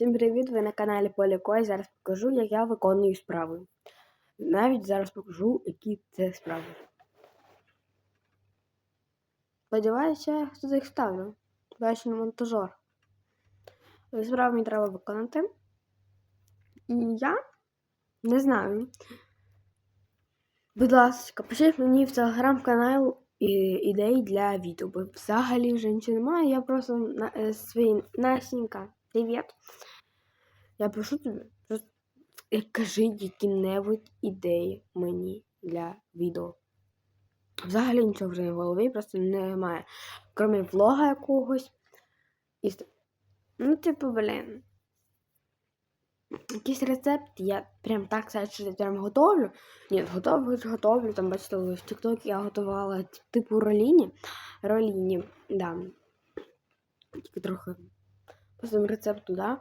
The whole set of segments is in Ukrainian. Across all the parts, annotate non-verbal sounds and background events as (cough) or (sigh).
Всім привіт! Ви на каналі Поліко і зараз покажу, як я виконую справи. Навіть зараз покажу, які це справи. Сподіваюся, туди їх ставлю. Бачу на монтажер. Справи мені треба виконати. І я не знаю. Будь ласка, пишіть мені в телеграм-канал ідеї для відео. Бо взагалі вже нічого немає. Я просто на, е, свій Настенька, привіт. Я прошу тебе, просто кажи які-небудь ідеї мені для відео. Взагалі нічого вже не в голові, просто немає. Крім влога якогось. І... Ну, типу, блін. Якийсь рецепт, я прям так сказати, що я прям готовлю. Ні, готовлю, готовлю. Там, бачите, в TikTok я готувала типу роліні. Роліні, да. Тільки трохи своєму рецепту, да.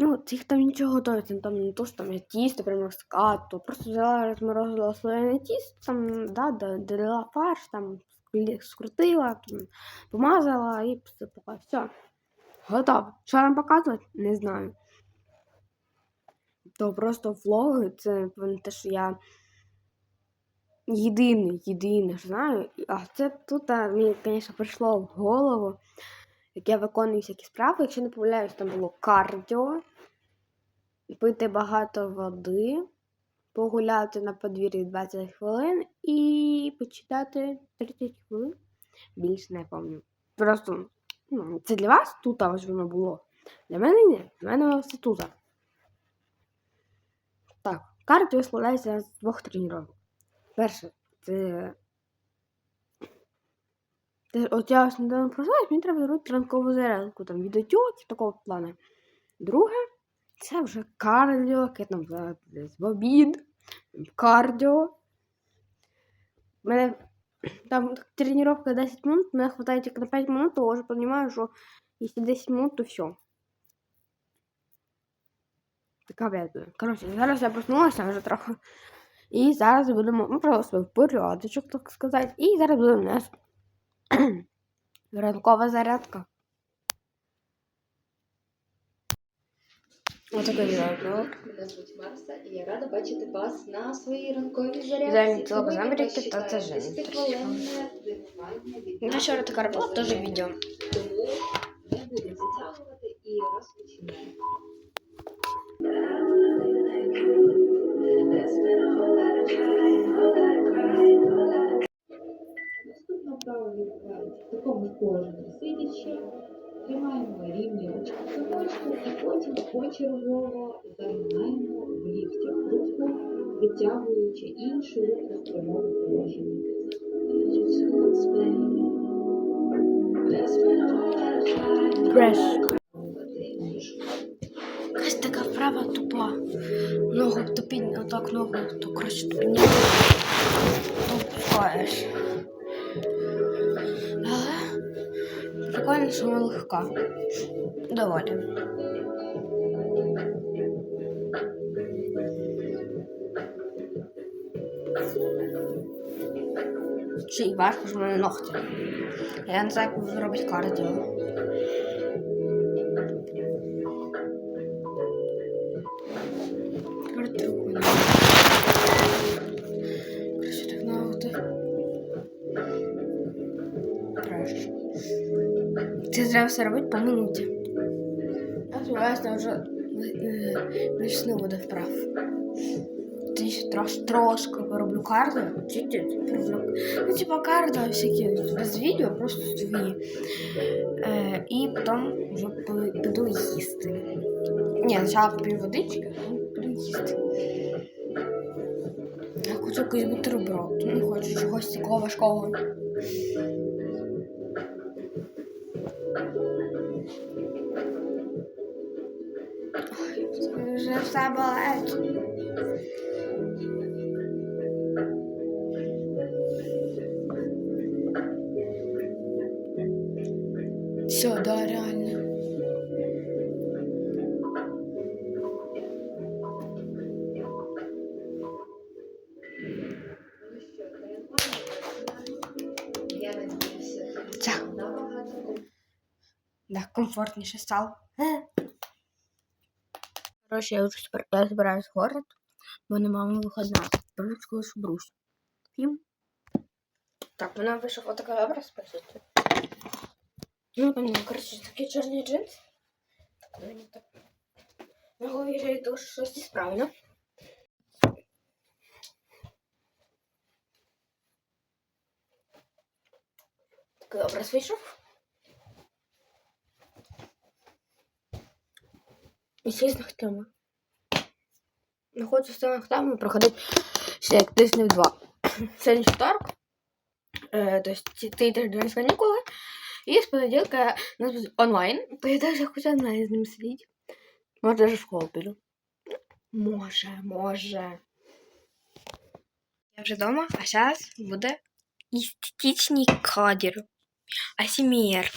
Ну, їх там нічого готується, там не то, що там я тісто, прям розкату. Просто взяла, розморозила слоєне тісто, там, да, додала фарш, там скрутила, там, помазала і посипала. Все. Готово. Що нам показувати? Не знаю. То просто влоги, це те, що я єдине, єдине що знаю. А це тут мені, звісно, прийшло в голову, як я виконую всякі справи. Якщо не помиляюсь, там було кардіо, пити багато води, погуляти на подвір'ї 20 хвилин і почитати 30 хвилин. Більше не пам'ятаю. Просто ну, це для вас тут ось воно було. Для мене ні. Для мене все тут. Так, кардіо складається з двох тренувань. Перше, це. От я ось недавно просилась, мені треба зробити ранкову зарядку, там відеотюки такого плану. Друге, це вже кардіо, яке там зараз в обід, кардіо. У мене там тренування 10 минут, мене хватає тільки на 5 минут, то вже розумію, що якщо 10 минут, то все. Така беда. Коротше, зараз я проснулася вже трохи. І зараз будемо ну, просто порядочок, так сказати. І зараз буде у нас ранкова зарядка. Отаке відео. Мене звуть Марса, і я рада бачити вас на своїй ранковій зарядці. Замість цього Сьогодні заміряти, вас та чекає це Женя 10-хвилинне тренування від Ну, вчора така робила нашого теж тренера. відео. Тому не будемо затягувати і розпочинаємо. Наступна вправа відбувається в такому положенні сидячи. Тримаємо рівні ручки в і потім почергово загинаємо в ліктях руку, витягуючи іншу руку в прямому положенні. Якась така вправа тупа. Ногу тупінь, отак ногу, то коротше тупіння. Що легка. Доволі. Чи важко, ж мене ногті. Я не знаю, як зробити робити кардіо. Це треба все робити по минуті. Я сподіваюся, вже е, почну буде вправ. Трош, трошки пороблю кардіо, чуть-чуть. Ну, типа кардіо всякі без відео, просто свої. Е, і потім вже піду їсти. Ні, спочатку поп'ю водички, а піду їсти. Я хочу якийсь бутерброд. Не хочу чогось такого важкого. Все болить. Все, да, реально. Так. Да, комфортніше стало. Короче, я уже збир- я збираюсь в город, бо не мама виходна. Беруть колись брусь. П'ємо. Так, у мене вийшов отакий образ, спасибо. Ну, понятно, короче, такі чорні джинси. Так, мені так. На голові вже йду щось справно. Такий образ вийшов. І всі з ногтями. Знаходжу з ногтями проходить ще як тижнів два. (clears throat) Сьогодні второк. Е, то есть ці- ти йдеш до канікули. І з понеділка нас онлайн. То я даже хочу онлайн з ним сидіти. Може, даже в школу піду. Може, може. Я вже вдома, а зараз буде естетичний кадр. ASMR.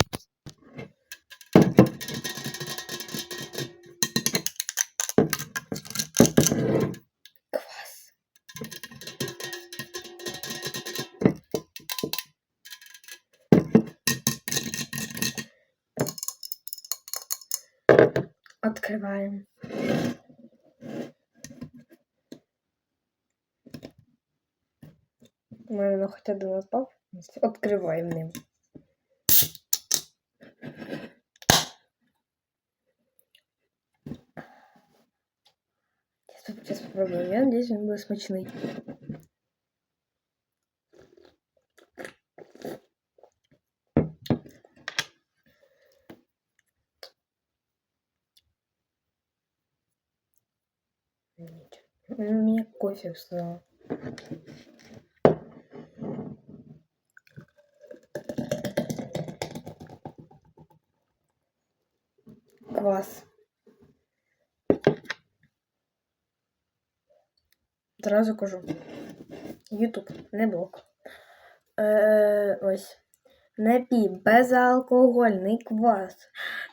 Открываем. У мене хоч один отпав. Откриваємо ним. Сейчас, сейчас попробуем. Я надеюсь, он будет смачный. Кофе встал. Класс. Зразу кажу. Ютуб, не блок. Е, ось. Напій безалкогольний квас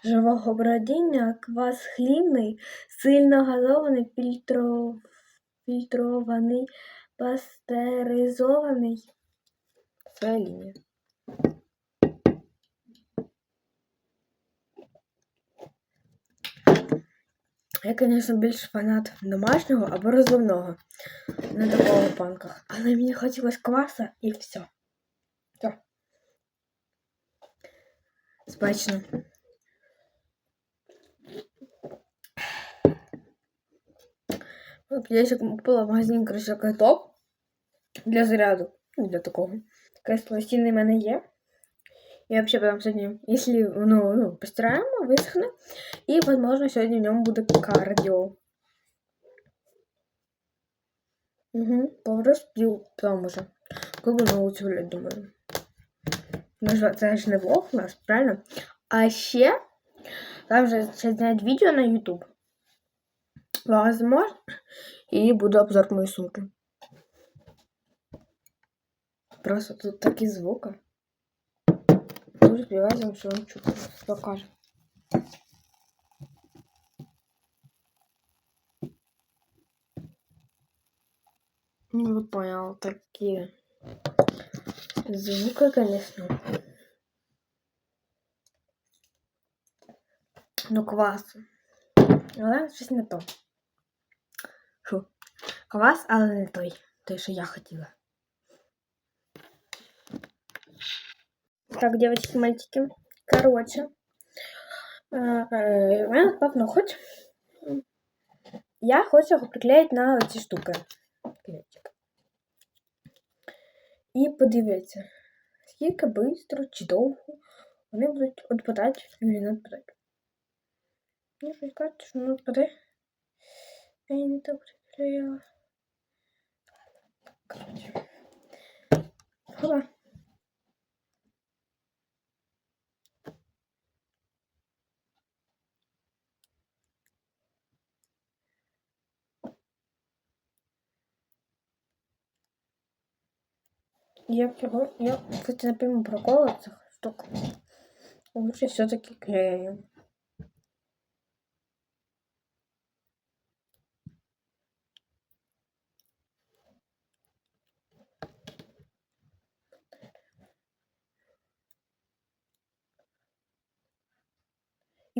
живого бродіння, квас хлібний, сильно газований, фільтро... фільтрований, пастеризований. Своя лінія. Я, звісно, більш фанат домашнього або розливного на такого панках. Але мені хотілося кваса і все. Все. Смачно. Я ще купила в магазині, коротше, каток для заряду. Ну, Для такого. Кресло в мене є. Я вообще прям сегодня, если ну, ну, постираем, высохнет. И, возможно, сегодня в нем будет кардио. Угу, порозпів потом уже. Коли на вулицю гулять, думаю. Ну, це ж не влог у нас, правильно? А ще там же ще знять відео на YouTube. Возможно. І буде обзор моєї сумки. Просто тут такі звуки. Дуже сподіваюся, що вам чути. Покажу. Ну, вот понял, такие звуки, конечно. Ну, квас. Але щось не то. Квас, але не той. Той, що я хотіла. Так, девочки, мальчики. Короче. мене впав ноготь. Я хочу його приклеїти на ці штуки. І подивіться, скільки швидко чи довго вони будуть відпадати чи не відпадати. Мені щось кажуть, що не відпаде. Я не так приклеїла. Короче. Хоба. Я всего, я, кстати, например, прокол этих штук лучше все-таки клею.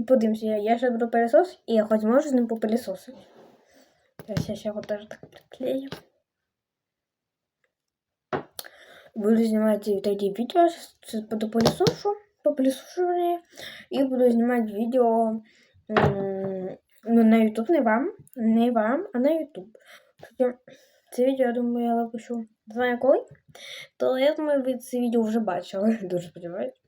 Подивимося, я, ще буду пилісос, і я хоч можу з ним попилісосити. Зараз я ще його теж так приклею. Буду знімати вот эти це буду пилісошу, попилісошую, і буду знімати відео ну, на YouTube, не вам, не вам, а на YouTube. Це відео, я думаю, я випущу, не знаю коли, то я думаю, ви це відео вже бачили, (laughs) дуже сподіваюся.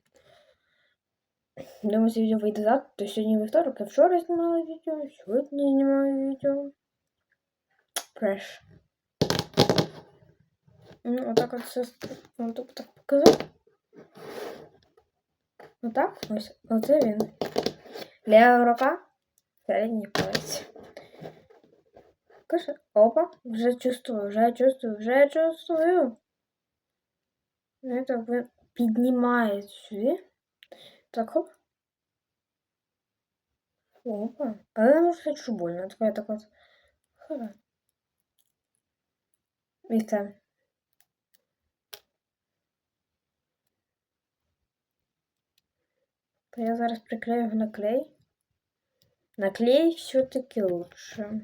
Думаю, це відео вийде завтра, то сьогодні вівторок, я вчора знімала відео, сьогодні знімаю відео. Фреш. Ну, отак от все ну, тобто так показати. Отак, ось, оце він. Ліва рука, середній палець. Каже, опа, вже чувствую, вже чувствую, вже чувствую. Ну, так ви піднімає сюди. Так, хоп. Опа. Але не можу сказати, больно. Так я так от. Хара. І я зараз приклею його на клей. На клей все-таки лучше.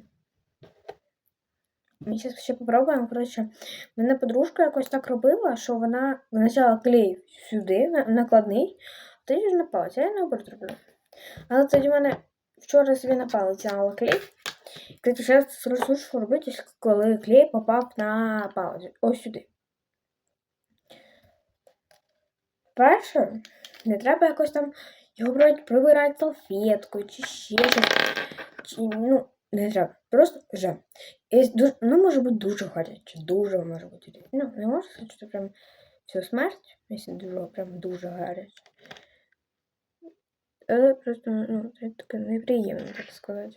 Ми зараз ще попробуємо. Коротше, мене подружка якось так робила, що вона вначала клей сюди, на- накладний, тоді ж на палець. А я наоборот роблю. Але тоді в мене вчора собі на палець нала клей. Кстати, зараз зручно робити, коли клей попав на палець. Ось сюди. Перше, не треба якось там його брати, прибирати салфеткою чи ще щось. Чи, ну, не треба. Просто вже. І дуже, ну, може бути дуже гаряче. Дуже може бути. Ну, не можу сказати, що прям все смерть, якщо дуже, прям дуже гаряче. Але просто, ну, це таке неприємно, так сказати.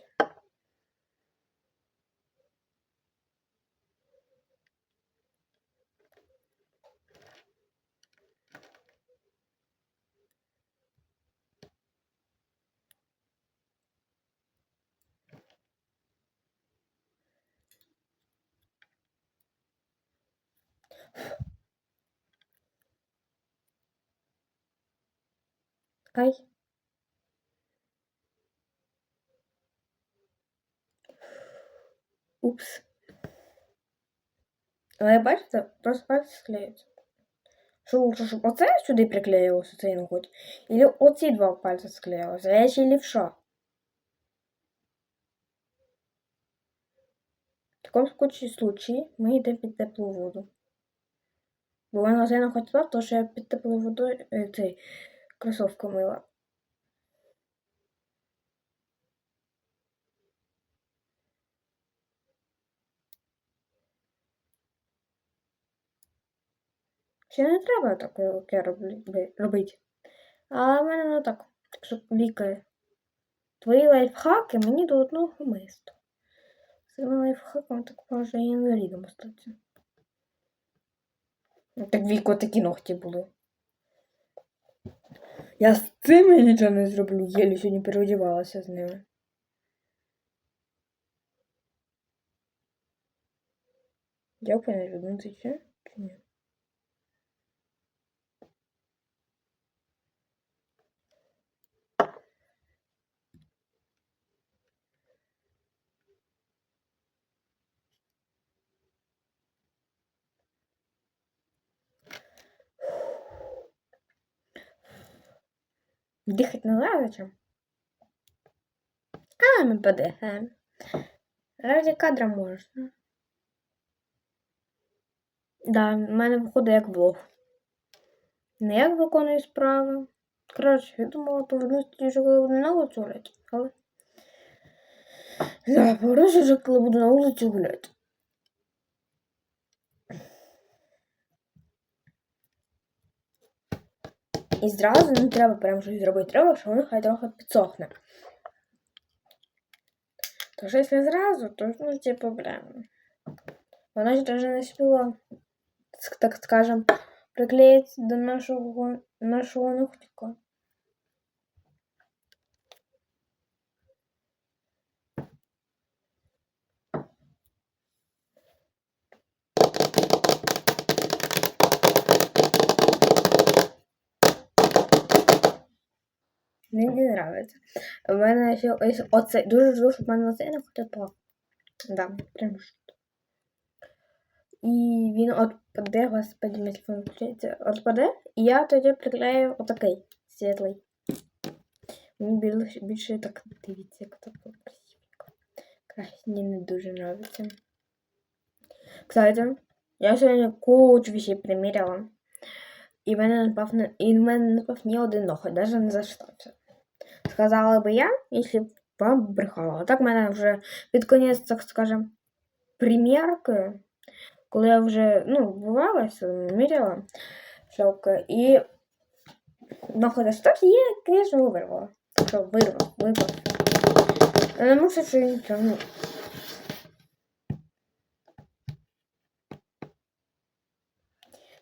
Ай. Упс. Але бачите, просто пальці склеються. Що лучше, щоб оце сюди приклеїлося, цей ноготь? Или оці два пальці склеїлося? Я ще лівша. В такому случаї ми йдемо під теплу воду. Бо вона ноготь спав, тому що я під теплою водою е, цей кросовку мила. Ще не треба таке робити. А в мене не так. Так що Віка, твої лайфхаки мені до одного мисту. Цими лайфхаками так може і інвалідом остатися. Ну, Так Віко такі ногті були. Я з цими нічого не зроблю, єлі сьогодні переодівалася з ними. Я понять, одну тисячу чи ні? Дихать не лазачем. А, ми подихаємо. Раді кадра можна. Да, в мене виходить як влог. Не як виконую справи. Коротше, я думала повернутися вже коли буду на вулицю гуляти, але. Да, повернуся вже коли буду на вулицю гуляти. І зразу не треба прям щось зробити. Треба, що воно хай трохи підсохне. То що якщо зразу, то ну, типу, прям. Воно ж даже не спіло, так скажем, приклеїться до нашого, нашого ногтика. Мені не нравится. У мене ще ось оце дуже жду, в мене оцей не хотів. Да, прям. І він отпаде, господи, мій телефон включається, отпаде, і я тоді приклею отакий світлий. Мені більше, так дивіться, як так красивенько. Краще не дуже нравится. Кстати, я сьогодні кучу вещей приміряла. І в мене не пав, не- і в мене напав ні один ноготь, навіть не заштався. Сказала би я, якщо б вам брехала. Так в мене вже під кінець, так скажем, примірки, коли я вже, ну, бувалася, міряла шовки, і ноготь заштався, і я, звісно, вирвала. Так що вирвав, випав. Я не можу, що нічого, ну,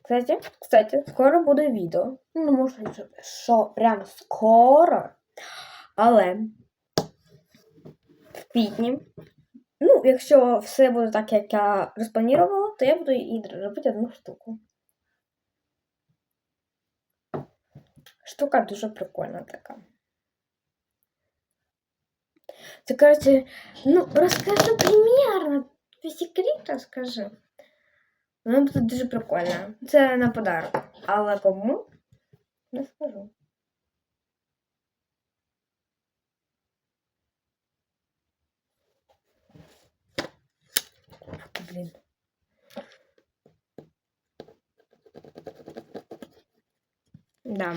Кстати, кстати, скоро буде відео. Ну, сказати, що прямо скоро. Але в квітні. Ну, якщо все буде так, як я розпланувала, то я буду і робити одну штуку. Штука дуже прикольна така. Це, коротше, ну, розкажи примірно. По секрет розкажи. Воно буде дуже прикольне. Це на подарок. Але кому? Не скажу. Блін. Да.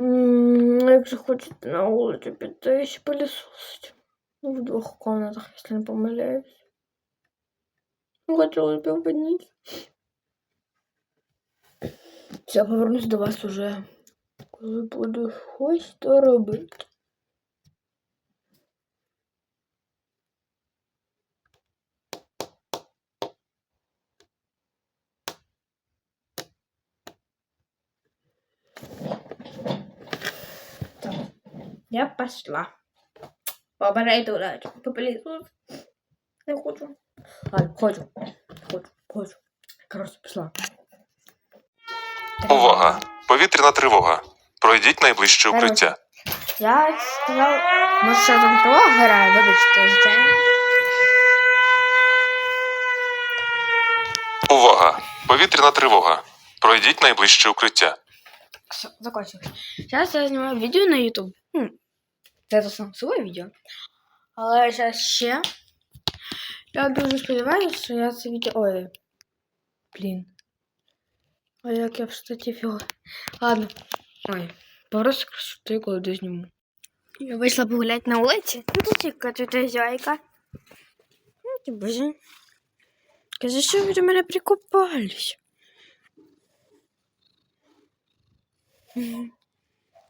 М, Якщо хочете на вулицю піти ще пилісосить. Ну, в двох комнатах, якщо не помиляюсь. Ну, хотілося б обидніть. Все, повернусь до вас уже. Буду щось то робити. Я пошла. Побажайте удачі. Попилісос. Не хочу. Ладно, хочу. Хочу, хочу. Короче, пішла. Увага! Повітряна тривога. Пройдіть найближче укриття. Я сказав, може, що там тривога грає, вибачте, звичайно. Увага! Повітряна тривога. Пройдіть найближче укриття. Все, закончилось. Сейчас я снимаю видео на YouTube. Ну, це сам своє відео. Але зараз ще. Я дуже сподіваюся, що я це відео. Ой. Блін. Ой, як я в штаті фіга. Ладно. Ой. Просто красоти, коли де зніму. Я вийшла погуляти на вулиці. Ну, тут яка тут зяйка. Ну, ти боже. Каже, що ви до мене прикопались?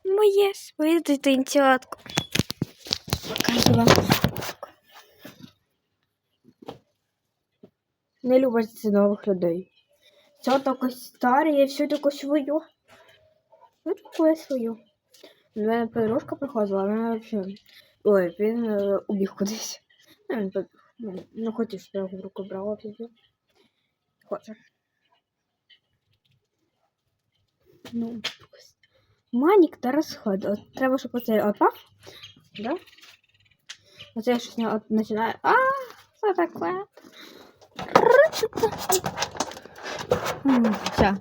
Моє своє дитинчатко. Покажу вам. Не любить нових людей. Все таке старе, все таке своє. Все таке своє. У мене подружка приходила, вона взагалі... Ой, він е, убіг кудись. Ну. Ну, я його в руку брала взагалі. Хоче. Ну, та розход. От треба, щоб оцей отпав. Да? Оце щось не от починає. А, що таке? Все.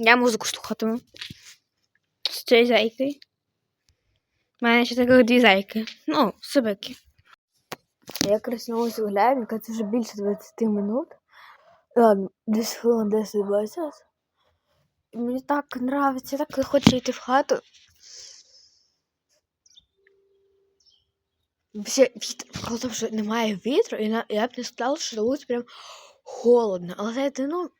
Я музику слухатиму. З цією зайкою. У мене ще таких дві зайки. Ну, собаки. Я краснулася гуляю, це вже більше 20 минут. Ладно, десь хвилин 10-20. Мені так нравиться, я так хочу йти в хату. Вітер, коли вже немає вітру, і я б не сказала, що на прям холодно. Але знаєте, ну.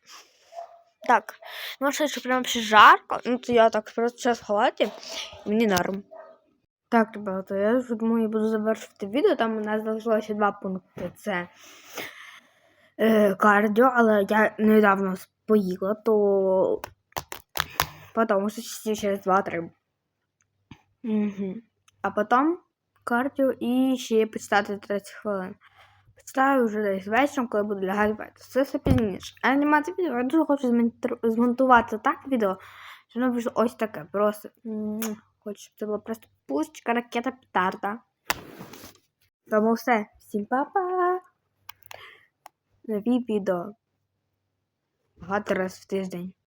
Так, ну що, що прям ще жарко, ну то я так просто зараз в халаті, мені норм. Так, ребята, я думаю, я буду завершувати відео. Там у нас залишилося два пункти. Це е, кардіо, але я недавно поїла, то потім що через 2-3. Угу. А потім кардіо і ще почитати 30 хвилин. Ставлю вже десь вечором, коли буду лягати спати. Це все пізніше. Анімація відео я дуже хочу змонтувати так відео, що воно вийшло ось таке. Просто хочу, щоб це було просто пушечка, ракета, петарда. Тому все. Всім па-па! Нові відео. Багато раз в тиждень.